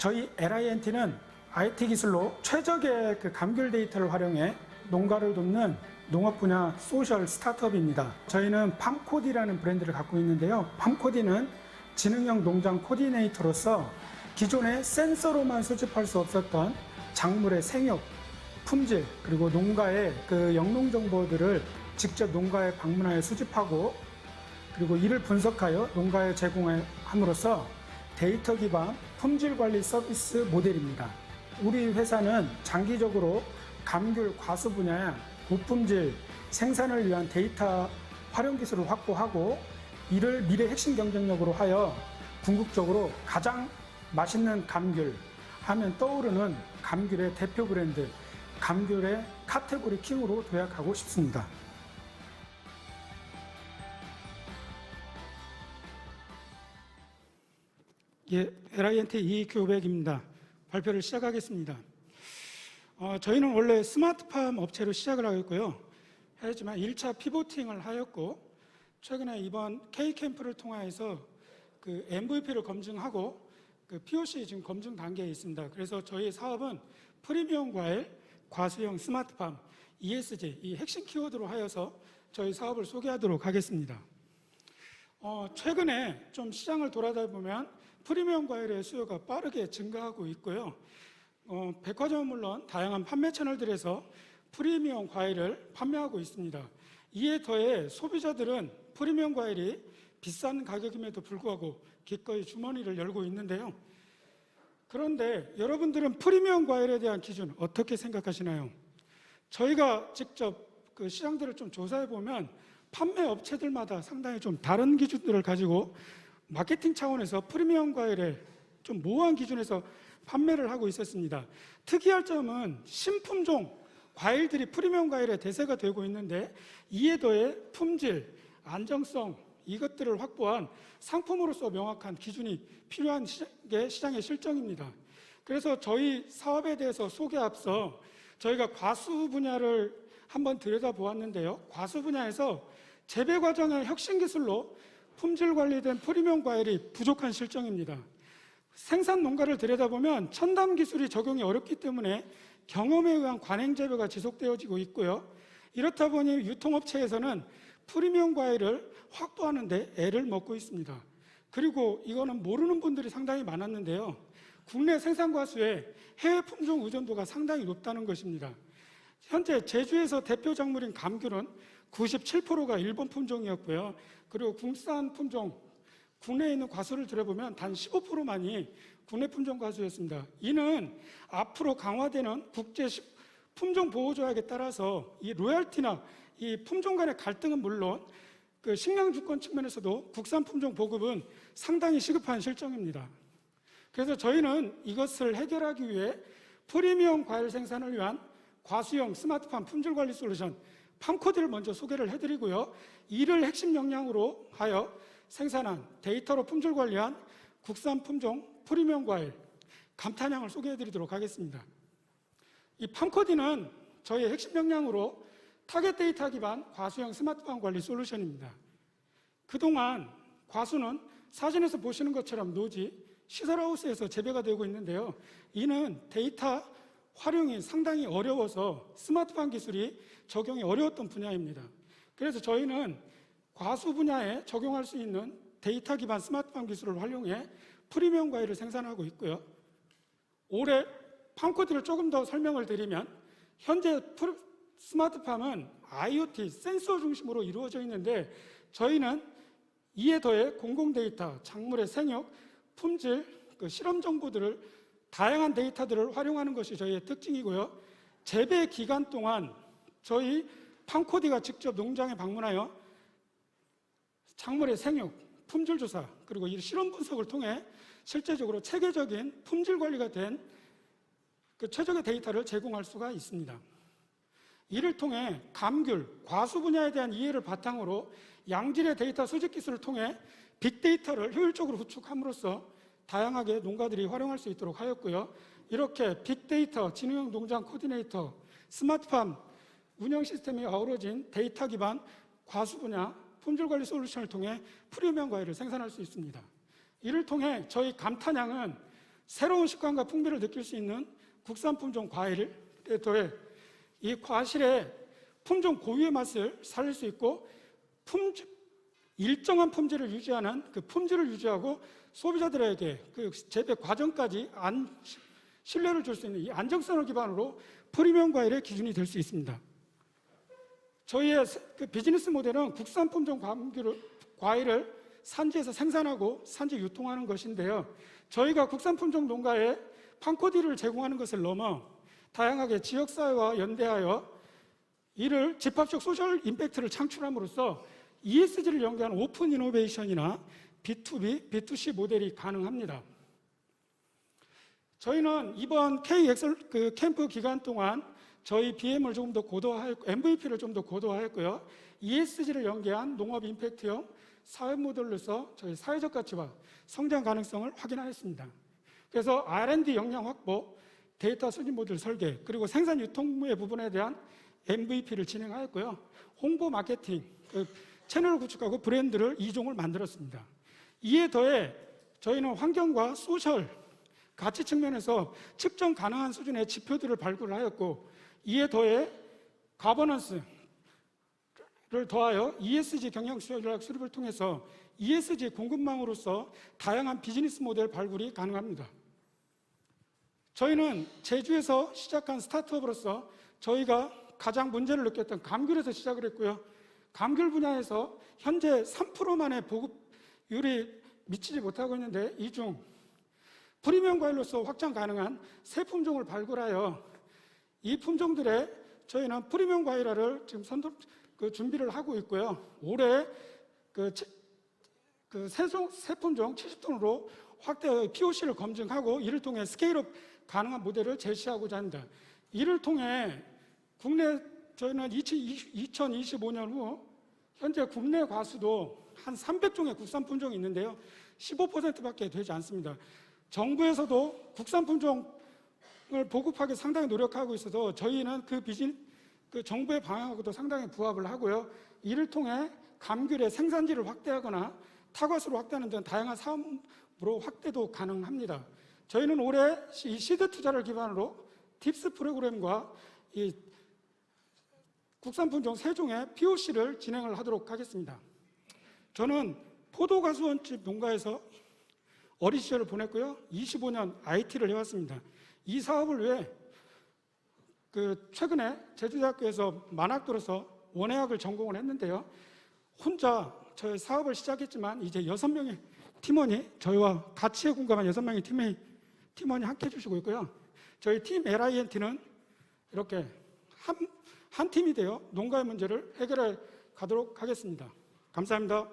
저희 LINT는 IT 기술로 최적의 그 감귤 데이터를 활용해 농가를 돕는 농업 분야 소셜 스타트업입니다. 저희는 팜코디라는 브랜드를 갖고 있는데요. 팜코디는 지능형 농장 코디네이터로서 기존에 센서로만 수집할 수 없었던 작물의 생육, 품질, 그리고 농가의 그 영농 정보들을 직접 농가에 방문하여 수집하고 그리고 이를 분석하여 농가에 제공함으로써 데이터 기반 품질 관리 서비스 모델입니다. 우리 회사는 장기적으로 감귤 과수 분야의 고품질 생산을 위한 데이터 활용 기술을 확보하고 이를 미래 핵심 경쟁력으로 하여 궁극적으로 가장 맛있는 감귤 하면 떠오르는 감귤의 대표 브랜드 감귤의 카테고리 킹으로 도약하고 싶습니다. 예, LINT 이익500입니다. 발표를 시작하겠습니다. 어, 저희는 원래 스마트팜 업체로 시작을 하였고요. 하였지만 1차 피보팅을 하였고, 최근에 이번 K캠프를 통해서 그 MVP를 검증하고, 그 POC 지금 검증 단계에 있습니다. 그래서 저희 사업은 프리미엄 과일, 과수형 스마트팜, ESG, 이 핵심 키워드로 하여서 저희 사업을 소개하도록 하겠습니다. 어, 최근에 좀 시장을 돌아다 보면 프리미엄 과일의 수요가 빠르게 증가하고 있고요. 어, 백화점은 물론 다양한 판매 채널들에서 프리미엄 과일을 판매하고 있습니다. 이에 더해 소비자들은 프리미엄 과일이 비싼 가격임에도 불구하고 기꺼이 주머니를 열고 있는데요. 그런데 여러분들은 프리미엄 과일에 대한 기준 어떻게 생각하시나요? 저희가 직접 그 시장들을 좀 조사해 보면 판매 업체들마다 상당히 좀 다른 기준들을 가지고 마케팅 차원에서 프리미엄 과일에 좀 모호한 기준에서 판매를 하고 있었습니다. 특이할 점은 신품종 과일들이 프리미엄 과일의 대세가 되고 있는데 이에 더해 품질, 안정성 이것들을 확보한 상품으로서 명확한 기준이 필요한 게 시장의 실정입니다. 그래서 저희 사업에 대해서 소개 앞서 저희가 과수 분야를 한번 들여다보았는데요. 과수 분야에서 재배 과정의 혁신 기술로 품질 관리된 프리미엄 과일이 부족한 실정입니다. 생산 농가를 들여다보면 첨단 기술이 적용이 어렵기 때문에 경험에 의한 관행 재배가 지속되어지고 있고요. 이렇다 보니 유통업체에서는 프리미엄 과일을 확보하는데 애를 먹고 있습니다. 그리고 이거는 모르는 분들이 상당히 많았는데요. 국내 생산 과 수의 해외 품종 의존도가 상당히 높다는 것입니다. 현재 제주에서 대표 작물인 감귤은 97%가 일본 품종이었고요. 그리고 국산 품종, 국내에 있는 과수를 들어보면 단 15%만이 국내 품종 과수였습니다. 이는 앞으로 강화되는 국제 품종 보호 조약에 따라서 이 로열티나 이 품종 간의 갈등은 물론 그 식량 주권 측면에서도 국산 품종 보급은 상당히 시급한 실정입니다. 그래서 저희는 이것을 해결하기 위해 프리미엄 과일 생산을 위한 과수형 스마트팜 품질 관리 솔루션 팜코드를 먼저 소개를 해드리고요. 이를 핵심 역량으로 하여 생산한 데이터로 품질 관리한 국산 품종 프리미엄 과일 감탄양을 소개해드리도록 하겠습니다. 이 팜코디는 저희의 핵심 역량으로 타겟 데이터 기반 과수형 스마트팜 관리 솔루션입니다. 그동안 과수는 사진에서 보시는 것처럼 노지, 시설하우스에서 재배가 되고 있는데요. 이는 데이터 활용이 상당히 어려워서 스마트팜 기술이 적용이 어려웠던 분야입니다. 그래서 저희는 과수 분야에 적용할 수 있는 데이터 기반 스마트팜 기술을 활용해 프리미엄 과일을 생산하고 있고요. 올해 팜코드를 조금 더 설명을 드리면 현재 스마트팜은 IoT 센서 중심으로 이루어져 있는데 저희는 이에 더해 공공 데이터, 작물의 생육, 품질, 그 실험 정보들을 다양한 데이터들을 활용하는 것이 저희의 특징이고요. 재배 기간 동안 저희 팜코디가 직접 농장에 방문하여 작물의 생육, 품질 조사, 그리고 이 실험 분석을 통해 실제적으로 체계적인 품질 관리가 된 그 최적의 데이터를 제공할 수가 있습니다. 이를 통해 감귤, 과수 분야에 대한 이해를 바탕으로 양질의 데이터 수집 기술을 통해 빅데이터를 효율적으로 구축함으로써 다양하게 농가들이 활용할 수 있도록 하였고요. 이렇게 빅데이터, 진흥형 농장 코디네이터, 스마트팜 운영 시스템이 어우러진 데이터 기반 과수 분야 품질 관리 솔루션을 통해 프리미엄 과일을 생산할 수 있습니다. 이를 통해 저희 감탄양은 새로운 식감과 풍미를 느낄 수 있는 국산 품종 과일을 더해 이 과실의 품종 고유의 맛을 살릴 수 있고 품 일정한 품질을 유지하는 그 품질을 유지하고 소비자들에게 그 재배 과정까지 안, 신뢰를 줄 수 있는 이 안정성을 기반으로 프리미엄 과일의 기준이 될 수 있습니다. 저희의 세- 그 비즈니스 모델은 국산 품종 과일을 산지에서 생산하고 산지 유통하는 것인데요. 저희가 국산 품종 농가에 판코디를 제공하는 것을 넘어 다양하게 지역사회와 연대하여 이를 집합적 소셜 임팩트를 창출함으로써 ESG를 연계한 오픈 이노베이션이나 B2B, B2C 모델이 가능합니다. 저희는 이번 K 엑셀 그 캠프 기간 동안 저희 BM을 조금 더 고도화했고 MVP를 좀 더 고도화했고요. ESG를 연계한 농업 임팩트형 사회 모델로서 저희 사회적 가치와 성장 가능성을 확인하였습니다. 그래서 R&D 역량 확보, 데이터 수집 모델 설계, 그리고 생산 유통의 부분에 대한 MVP를 진행하였고요. 홍보 마케팅, 그 채널을 구축하고 브랜드를 이종을 만들었습니다. 이에 더해 저희는 환경과 소셜 가치 측면에서 측정 가능한 수준의 지표들을 발굴하였고 이에 더해 가버넌스를 더하여 ESG 경영 전략 수립을 통해서 ESG 공급망으로서 다양한 비즈니스 모델 발굴이 가능합니다. 저희는 제주에서 시작한 스타트업으로서 저희가 가장 문제를 느꼈던 감귤에서 시작을 했고요. 감귤 분야에서 현재 3%만의 보급 률이 미치지 못하고 있는데 이중 프리미엄 과일로서 확장 가능한 새 품종을 발굴하여 이 품종들의 저희는 프리미엄 과일화를 지금 선도 그 준비를 하고 있고요. 올해 그, 치- 그 새종, 새 품종 70톤으로 확대 POC를 검증하고 이를 통해 스케일업 가능한 모델을 제시하고자 합니다. 이를 통해 국내 저희는 2025년 후 현재 국내 과수도 한 300종의 국산 품종이 있는데요. 15%밖에 되지 않습니다. 정부에서도 국산 품종을 보급하기 상당히 노력하고 있어서 저희는 그 비진 그 정부의 방향하고도 상당히 부합을 하고요. 이를 통해 감귤의 생산지를 확대하거나 타과수를 확대하는 등 다양한 사업으로 확대도 가능합니다. 저희는 올해 이 시드 투자를 기반으로 팁스 프로그램과 이 국산 품종 세 종의 POC를 진행을 하도록 하겠습니다. 저는 포도가수원집 농가에서 어린 시절을 보냈고요. 25년 IT를 해왔습니다. 이 사업을 위해 그 최근에 제주대학교에서 만학도로서 원예학을 전공을 했는데요. 혼자 저희 사업을 시작했지만 이제 여섯 명의 팀원이 저희와 같이 공감한 여섯 명의 팀의 팀원이 함께 해주시고 있고요. 저희 팀 LINT는 이렇게 한, 한 팀이 되어 농가의 문제를 해결해 가도록 하겠습니다. 감사합니다.